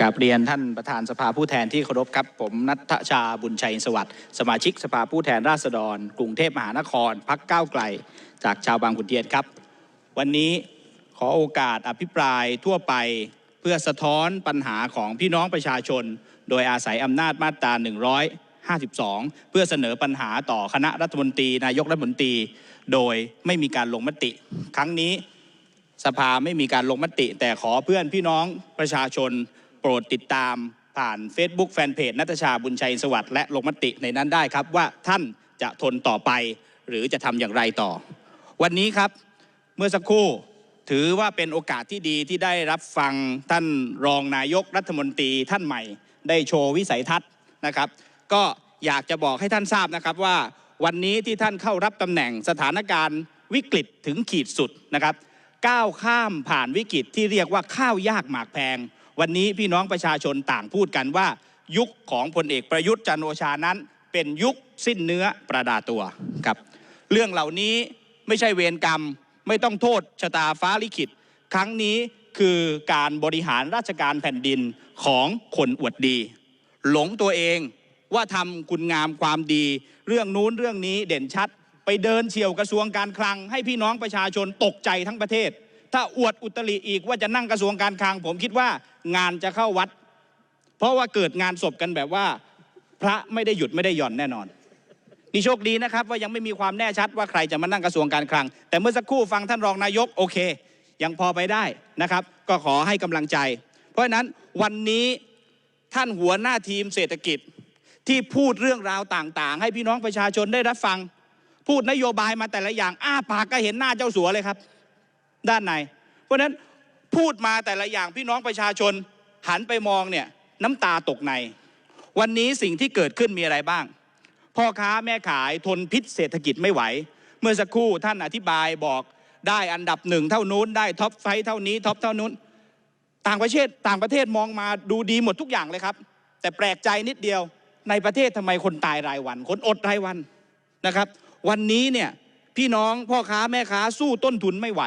กราบเรียนท่านประธานสภาผู้แทนที่เคารพครับ ผมนัทชาบุญชัยสวัสดิ์สมาชิกสภาผู้แทนราษฎร กรุงเทพมหานครพักก้าวไกล จากชาวบางขุนเทียนครับ วันนี้ขอโอกาสอภิปรายทั่วไปเพื่อสะท้อนปัญหาของพี่น้องประชาชน โดยอาศัยอำนาจมาตรา 152 เพื่อเสนอปัญหาต่อคณะรัฐมนตรี นายกรัฐมนตรี โดยไม่มีการลงมติ ครั้งนี้สภาไม่มีการลงมติ แต่ขอเพื่อนพี่น้องประชาชน ปรดติดตามผ่าน Facebook แฟนเพจนัทชาบุญชัยสวัสดิ์และลงมติในนั้นได้ครับว่าท่านจะทนต่อไป หรือจะทำอย่างไรต่อ วันนี้ครับเมื่อสักครู่ถือว่าเป็นโอกาสที่ดีที่ได้รับฟังท่านรองนายกรัฐมนตรีท่านใหม่ ได้โชว์วิสัยทัศน์นะครับ ก็อยากจะบอกให้ท่านทราบนะครับว่าวันนี้ที่ท่านเข้ารับตำแหน่งสถานการณ์วิกฤตถึงขีดสุดนะครับก้าวข้ามผ่านวิกฤตที่เรียกว่าข้าวยากหมากแพง วันนี้พี่น้องประชาชนต่างพูดกันว่า ยุคของพลเอกประยุทธ์จันโอชานั้น เป็นยุคสิ้นเนื้อประดาตัวครับ เรื่องเหล่านี้ไม่ใช่เวรกรรม ไม่ต้องโทษชะตาฟ้าลิขิต ครั้งนี้คือการบริหารราชการแผ่นดินของคนอวดดี หลงตัวเองว่าทำคุณงามความดี เรื่องนู้นเรื่องนี้เด่นชัด ไปเดินเฉียวกระทรวงการคลัง ให้พี่น้องประชาชนตกใจทั้งประเทศ ถ้าอวดอุตริอีกว่าจะนั่งกระทรวงการคลังผมคิดว่างานจะเข้าวัด เพราะว่าเกิดงานศพกันแบบว่า พระไม่ได้หยุดไม่ได้หย่อนแน่นอนนี่โชคดีนะครับว่ายังไม่มีความแน่ชัดว่าใครจะมานั่งกระทรวงการคลัง แต่เมื่อสักครู่ฟังท่านรองนายกโอเค ยังพอไปได้นะครับ ก็ขอให้กำลังใจ เพราะฉะนั้นวันนี้ท่านหัวหน้าทีมเศรษฐกิจที่พูดเรื่องราวต่างๆ ให้พี่น้องประชาชนได้รับฟัง พูดนโยบายมาแต่ละอย่างอ้าปากก็เห็นหน้าเจ้าสัวเลยครับ ด้านใน เพราะฉะนั้นพูดมาแต่ละอย่างพี่น้องประชาชนหันไปมองเนี่ยน้ำตาตกใน วันนี้สิ่งที่เกิดขึ้นมีอะไรบ้าง พ่อค้าแม่ขายทนพิษเศรษฐกิจไม่ไหว เมื่อสักครู่ท่านอธิบายบอกได้อันดับหนึ่งเท่านู้นได้ท็อปไฟว์เท่านี้ท็อปเท่านู้น ต่างประเทศต่างประเทศมองมาดูดีหมดทุกอย่างเลยครับ แต่แปลกใจนิดเดียวในประเทศทำไมคนตายรายวัน คนอดรายวันนะครับ วันนี้เนี่ยพี่น้องพ่อค้าแม่ค้าสู้ต้นทุนไม่ไหว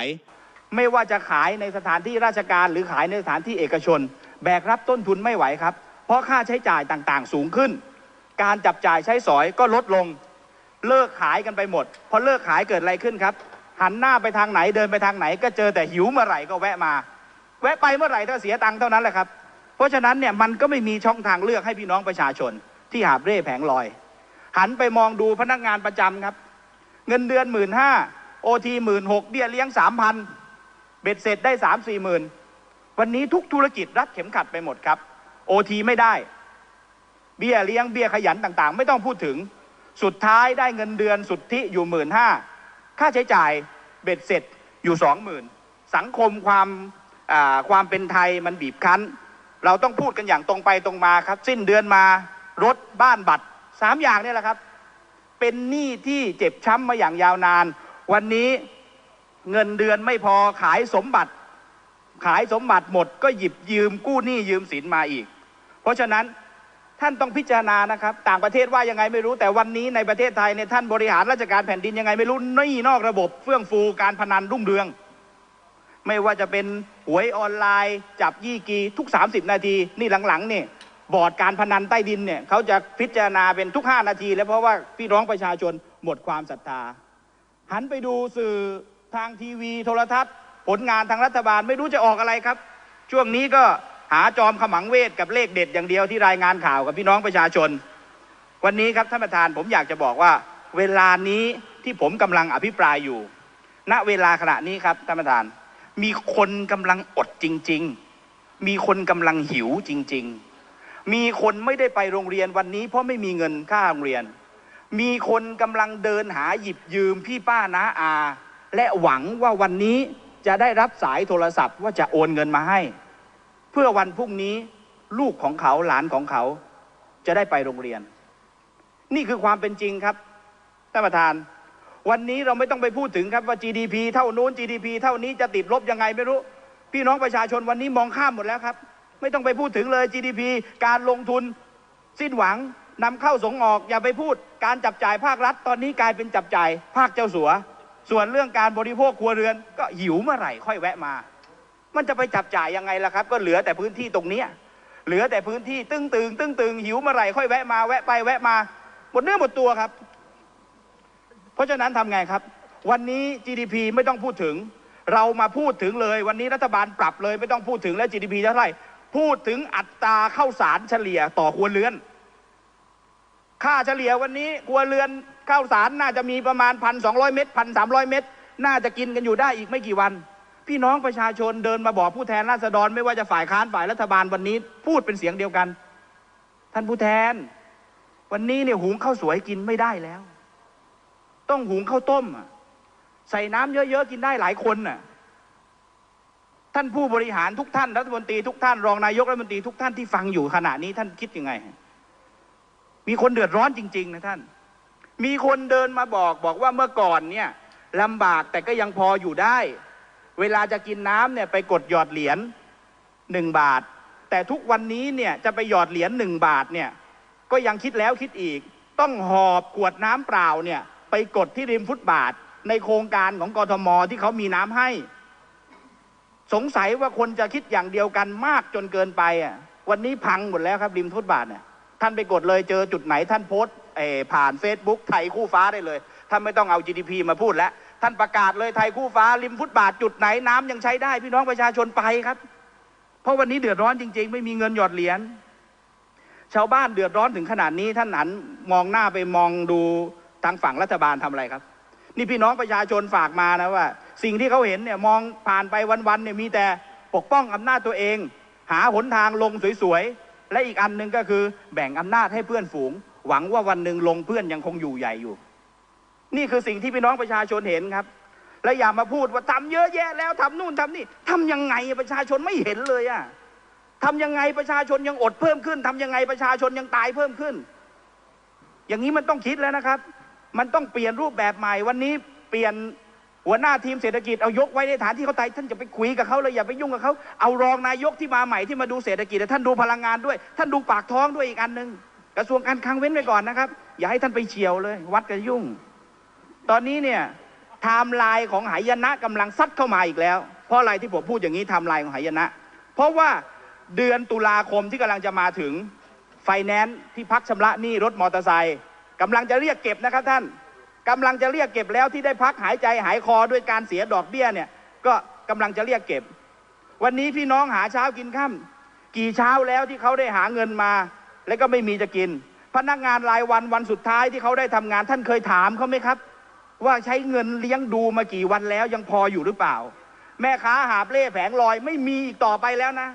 ไม่ว่าจะขายในสถานที่ราชการหรือขายในสถานที่เอกชน แบกรับต้นทุนไม่ไหวครับ เพราะค่าใช้จ่ายต่างๆ สูงขึ้น การจับจ่ายใช้สอยก็ลดลง เลิกขายกันไปหมดพอเลิกขายเกิดอะไรขึ้นครับ หันหน้าไปทางไหนเดินไปทางไหน ก็เจอแต่หิวเมื่อไหร่ก็แวะมา แวะไปเมื่อไหร่ก็เสียตังค์เท่านั้นแหละครับ เพราะฉะนั้นเนี่ยมันก็ไม่มีช่องทางเลือกให้พี่น้องประชาชน ที่หาบเร่แผงลอย หันไปมองดูพนักงานประจำครับ เงินเดือนหมื่นห้าโอทีหมื่นหกเบี้ยเลี้ยงสามพัน บ็ดเสร็จได้สามสี่หมื่นวันนี้ทุกธุรกิจรัดเข็มขัดไปหมดครับโอทีไม่ได้ เบี้ยเลี้ยงเบี้ยขยันต่างๆ ไม่ต้องพูดถึง สุดท้ายได้เงินเดือนสุทธิอยู่หมื่นห้าค่าใช้จ่ายเบ็ดเสร็จอยู่สองหมื่นสังคมความความเป็นไทยมันบีบคั้น เราต้องพูดกันอย่างตรงไปตรงมาครับ สิ้นเดือนมารถบ้านบัตรสามอย่างนี่แหละครับ เป็นหนี้ที่เจ็บช้ำมาอย่างยาวนาน วันนี้ เงินเดือนไม่พอขายสมบัติ ขายสมบัติหมดก็หยิบยืมกู้หนี้ยืมสินมาอีก เพราะฉะนั้นท่านต้องพิจารณานะครับ ต่างประเทศว่ายังไงไม่รู้แต่วันนี้ในประเทศไทยเนี่ยท่านบริหารราชการแผ่นดินยังไงไม่รู้นี่นอกระบบเฟื่องฟูการพนันรุ่งเรือง ไม่ว่าจะเป็นหวยออนไลน์ จับยี่กีทุก 30 นาที นี่หลังๆเนี่ยบอร์ดการพนันใต้ดินเนี่ยเขาจะพิจารณาเป็นทุก 5 นาที แล้วเพราะว่าพี่น้องประชาชนหมดความศรัทธา หันไปดูสื่อ ทางทีวีโทรทัศน์ ผลงานทางรัฐบาลไม่รู้จะออกอะไรครับ ช่วงนี้ก็หาจอมขมังเวทกับเลขเด็ดอย่างเดียวที่รายงานข่าวกับพี่น้องประชาชน วันนี้ครับท่านประธานผมอยากจะบอกว่า เวลานี้ที่ผมกำลังอภิปรายอยู่ ณเวลาขณะนี้ครับท่านประธาน มีคนกำลังอดจริง ๆ มีคนกำลังหิวจริง ๆ มีคนไม่ได้ไปโรงเรียนวันนี้ เพราะไม่มีเงินค่าโรงเรียน มีคนกำลังเดินหาหยิบยืมพี่ป้าน้าอา และหวังว่าวันนี้จะได้รับสายโทรศัพท์ว่าจะโอนเงินมาให้ เพื่อวันพรุ่งนี้ลูกของเขาหลานของเขา จะได้ไปโรงเรียน นี่คือความเป็นจริงครับท่านประธาน วันนี้เราไม่ต้องไปพูดถึงครับว่า GDP เท่านู้น GDP เท่านี้จะติดลบยังไงไม่รู้ พี่น้องประชาชนวันนี้มองข้ามหมดแล้วครับ ไม่ต้องไปพูดถึงเลย GDP การลงทุน สิ้นหวังนำเข้าส่งออกอย่าไปพูด การจับจ่ายภาครัฐ ตอนนี้กลายเป็นจับจ่ายภาคเจ้าสัว ส่วนเรื่องการบริโภคครัวเรือนก็หิวเมื่อไหร่ค่อยแวะมา มันจะไปจับจ่ายยังไงล่ะครับ ก็เหลือแต่พื้นที่ตรงเนี้ยเหลือแต่พื้นที่ตึ้งตึงตึ้งตึงหิวเมื่อไหร่ค่อยแวะมาแวะไปแวะมาหมดเนื้อหมดตัวครับ เพราะฉะนั้นทำไงครับ วันนี้ GDP ไม่ต้องพูดถึง เรามาพูดถึงเลย วันนี้รัฐบาลปรับเลยไม่ต้องพูดถึงแล้ว GDP เท่าไหร่พูดถึงอัตราเข้าสารเฉลี่ยต่อครัวเรือน ค่าเฉลี่ยวันนี้ครัวเรือน ข้าวสารน่าจะมีประมาณพันสองร้อยเม็ดพันสามร้อยเม็ดน่าจะกินกันอยู่ได้อีกไม่กี่วัน พี่น้องประชาชนเดินมาบอกผู้แทนราษฎรไม่ว่าจะฝ่ายค้านฝ่ายรัฐบาลวันนี้ พูดเป็นเสียงเดียวกัน ท่านผู้แทน วันนี้เนี่ยหุงข้าวสวยกินไม่ได้แล้ว ต้องหุงข้าวต้มใส่น้ำเยอะๆกินได้หลายคนน่ะท่านผู้บริหารทุกท่านรัฐมนตรีทุกท่านรองนายกรัฐมนตรีทุกท่านที่ฟังอยู่ขณะนี้ท่านคิดยังไง มีคนเดือดร้อนจริง ๆ นะท่าน มีคนเดินมาบอกบอกว่าเมื่อก่อนเนี่ยลำบากแต่ก็ยังพออยู่ได้ เวลาจะกินน้ำเนี่ยไปกดหยอดเหรียญหนึ่งบาท แต่ทุกวันนี้เนี่ยจะไปหยอดเหรียญหนึ่งบาทเนี่ยก็ยังคิดแล้วคิดอีก ต้องหอบขวดน้ำเปล่าเนี่ยไปกดที่ริมฟุตบาท ในโครงการของกทมที่เขามีน้ำให้ สงสัยว่าคนจะคิดอย่างเดียวกันมากจนเกินไปอะวันนี้พังหมดแล้วครับริมฟุตบาทเนี่ยท่านไปกดเลยเจอจุดไหนท่านโพสต์ เอผ่าน Facebook ไทยคู่ฟ้าได้เลย ท่านไม่ต้องเอา GDP มาพูดแล้ว ท่านประกาศเลยไทยคู่ฟ้าริมฟุตบาทจุดไหนน้ำยังใช้ได้พี่น้องประชาชนไปครับ เพราะวันนี้เดือดร้อนจริง ๆ ไม่มีเงินหยอดเหรียญชาวบ้านเดือดร้อนถึงขนาดนี้ท่านหันมองหน้าไปมองดูทางฝั่งรัฐบาลทำอะไรครับ นี่พี่น้องประชาชนฝากมานะว่า สิ่งที่เขาเห็นเนี่ยมองผ่านไปวันๆเนี่ยมีแต่ปกป้องอำนาจตัวเอง หาหนทางลงสวยๆและอีกอันหนึ่งก็คือแบ่งอำนาจให้เพื่อนฝูง หวังว่าวันหนึ่งลงเพื่อนยังคงอยู่ใหญ่อยู่ นี่คือสิ่งที่พี่น้องประชาชนเห็นครับ และอย่ามาพูดว่าทำเยอะแยะแล้วทำนู่นทำนี่ทำยังไงประชาชนไม่เห็นเลยอะทำยังไงประชาชนยังอดเพิ่มขึ้นทำยังไงประชาชนยังตายเพิ่มขึ้น อย่างนี้มันต้องคิดแล้วนะครับ มันต้องเปลี่ยนรูปแบบใหม่วันนี้เปลี่ยนหัวหน้าทีมเศรษฐกิจเอายกไว้ในฐานที่เขาตายท่านจะไปคุยกับเขาเลยอย่าไปยุ่งกับเขาเอารองนายกที่มาใหม่ที่มาดูเศรษฐกิจแต่ท่านดูพลังงานด้วย ท่านดูปากท้องด้วยอีกอันหนึ่ง กระทรวงการคลังเว้นไว้ก่อนนะครับ อย่าให้ท่านไปเฉียวเลย วัดกันยุ่ง ตอนนี้เนี่ยไทม์ไลน์ของหายนะกำลังซัดเข้ามาอีกแล้ว เพราะอะไรที่ผมพูดอย่างนี้ไทม์ไลน์ของหายนะ เพราะว่าเดือนตุลาคมที่กำลังจะมาถึงไฟแนนซ์ที่พักชำระหนี้รถมอเตอร์ไซค์กำลังจะเรียกเก็บนะครับท่านกำลังจะเรียกเก็บแล้วที่ได้พักหายใจหายคอด้วยการเสียดอกเบี้ยเนี่ยก็กำลังจะเรียกเก็บ วันนี้พี่น้องหาเช้ากินค่ำกี่เช้าแล้วที่เขาได้หาเงินมา แล้วก็ไม่มีจะกิน พนักงานรายวันวันสุดท้ายที่เขาได้ทำงาน ท่านเคยถามเขาไหมครับ ว่าใช้เงินเลี้ยงดูมากี่วันแล้วยังพออยู่หรือเปล่า แม่ค้าหาเล่แผงลอยไม่มีอีกต่อไปแล้วนะ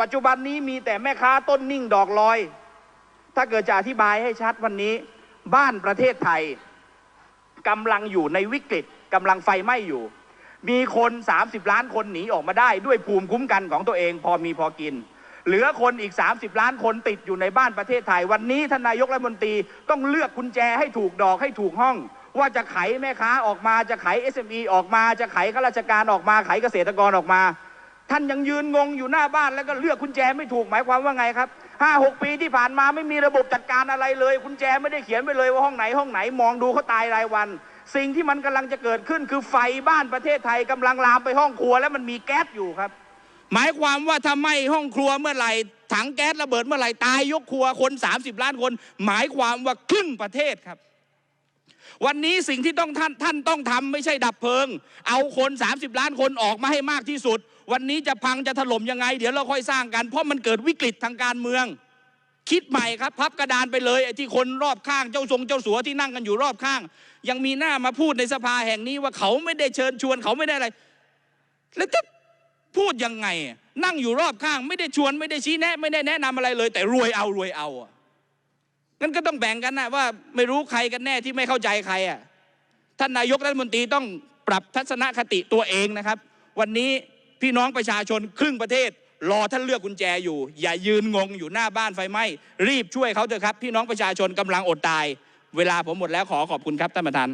ปัจจุบันนี้มีแต่แม่ค้าต้นนิ่งดอกลอย ถ้าเกิดจะอธิบายให้ชัดวันนี้ บ้านประเทศไทยกำลังอยู่ในวิกฤตกำลังไฟไหม้อยู่ มีคน 30 ล้านคนหนีออกมาได้ด้วยภูมิคุ้มกันของตัวเองพอมีพอกิน เหลือคนอีก 30 ล้านคนติดอยู่ในบ้านประเทศไทย วันนี้ท่านนายกรัฐมนตรีต้องเลือกกุญแจให้ถูกดอกให้ถูกห้อง ว่าจะไขแม่ค้าออกมาจะไข SME ออกมาจะไขข้าราชการออกมาไขเกษตรกรออกมา ท่านยังยืนงงอยู่หน้าบ้านแล้วก็เลือกกุญแจไม่ถูกหมายความว่าไงครับห้าหกปีที่ผ่านมาไม่มีระบบจัดการอะไรเลยกุญแจไม่ได้เขียนไปเลยว่าห้องไหนห้องไหนมองดูเขาตายรายวัน สิ่งที่มันกำลังจะเกิดขึ้นคือไฟบ้านประเทศไทยกำลังลามไปห้องครัว แล้วมันมีแก๊สอยู่ครับ หมายความว่าถ้าไหม้ห้องครัวเมื่อไหร่ ถังแก๊สระเบิดเมื่อไหร่ ตายยกครัวคน 30 ล้านคน หมายความว่าครึ่งประเทศครับ วันนี้สิ่งที่ต้องท่านท่านต้องทำไม่ใช่ดับเพลิง เอาคน 30 ล้านคนออกมาให้มากที่สุด วันนี้จะพังจะถล่มยังไง เดี๋ยวเราค่อยสร้างกัน เพราะมันเกิดวิกฤตทางการเมืองคิดใหม่ครับพับกระดานไปเลยไอ้ที่คนรอบข้างเจ้าทรงเจ้าสัวที่นั่งกันอยู่รอบข้าง ยังมีหน้ามาพูดในสภาแห่งนี้ว่าเขาไม่ได้เชิญชวนเขาไม่ได้อะไร แล้วจะ พูดยังไง นั่งอยู่รอบข้างไม่ได้ชวนไม่ได้ชี้แนะ ไม่ได้แนะนำอะไรเลย แต่รวยเอารวยเอาอะงั้นก็ต้องแบ่งกันนะว่าไม่รู้ใครกันแน่ที่ไม่เข้าใจใครอะท่านนายกรัฐมนตรีต้องปรับทัศนคติตัวเองนะครับ วันนี้พี่น้องประชาชนครึ่งประเทศ รอท่านเลือกกุญแจอยู่ อย่ายืนงงอยู่หน้าบ้านไฟไหม้รีบช่วยเขาเถอะครับ พี่น้องประชาชนกำลังอดตาย เวลาผมหมดแล้วขอขอบคุณครับท่านประธาน